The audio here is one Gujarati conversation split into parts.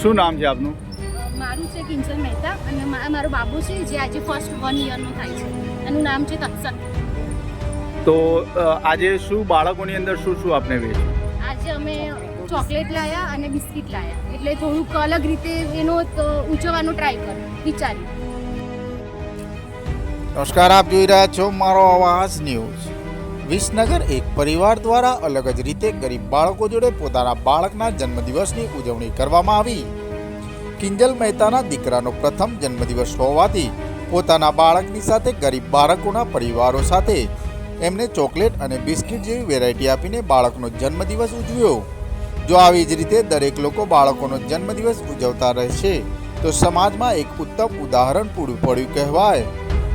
શું નામ છે આપનું? મારું છે કિંચન મહેતા અને મારો બાબુ છે જે આજે ફર્સ્ટ વન યરનો થાય છે. એનું નામ છે તક્ષક તો આજે શું બાળકોની અંદર શું શું આપને વેચ્યું આજે અમે ચોકલેટ લાયા અને બિસ્કિટ લાયા. એટલે થોડુંક અલગ રીતે એનો તો ટ્રાય કર્યો. વિચાર્યું. નમસ્કાર આપ જોઈ રહ્યા છો મારો અવાજ ન્યૂઝ. વિસનગર એક પરિવાર દ્વારા અલગ જ રીતે ગરીબ બાળકો જોડે પોતાના બાળકના જન્મદિવસની ઉજવણી કરવામાં આવી. કિંજલ મહેતાના દીકરાનો પ્રથમ જન્મદિવસ હોવાથી પોતાના બાળકની સાથે ગરીબ બાળકોના પરિવારો સાથે એમને ચોકલેટ અને બિસ્કિટ જેવી વેરાયટી આપીને બાળકનો જન્મદિવસ ઉજવ્યો. જો આવી જ રીતે દરેક લોકો બાળકોનો જન્મદિવસ ઉજવતા રહેશે, તો સમાજમાં એક ઉત્તમ ઉદાહરણ પૂરું પડ્યું કહેવાય.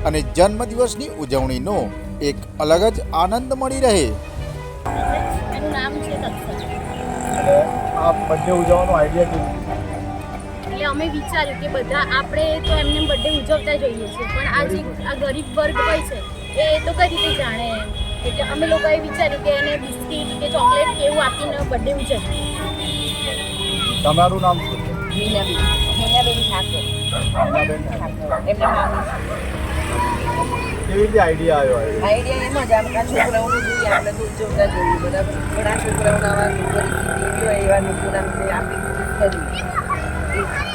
અને જન્મદિવસની ઉજવણીનો એક અલગ જ આનંદ મળી રહે. એનું નામ છે આ બર્થડે ઉજવવાનો આઈડિયા એટલે અમે વિચાર્યું કે બધા આપણે તો એમને બર્થડે ઉજવતા જોઈએ છીએ પણ આ જે આ ગરીબ વર્ગ હોય છે એ તો કઈ રીતે જાણે એટલે અમે લોકોએ વિચાર્યું કે એને બિસ્કિટ કે ચોકલેટ કે એવું આપીને બર્થડે ઉજવીએ. તમારું નામ શું છે? મીનાબેન મીનાબેન ઠાકોર. મીનાબેન ઠાકોર. એમને કેવી રીતે આઈડિયા આવ્યો આઈડિયા એમ જ આપણા છોકરાઓને જોઈએ આપણે તો ઉજવતા જોઈએ બધા ઘણા છોકરાઓના આવા પરિસ્થિતિ એવી લોકોના આપણે આપી કરીએ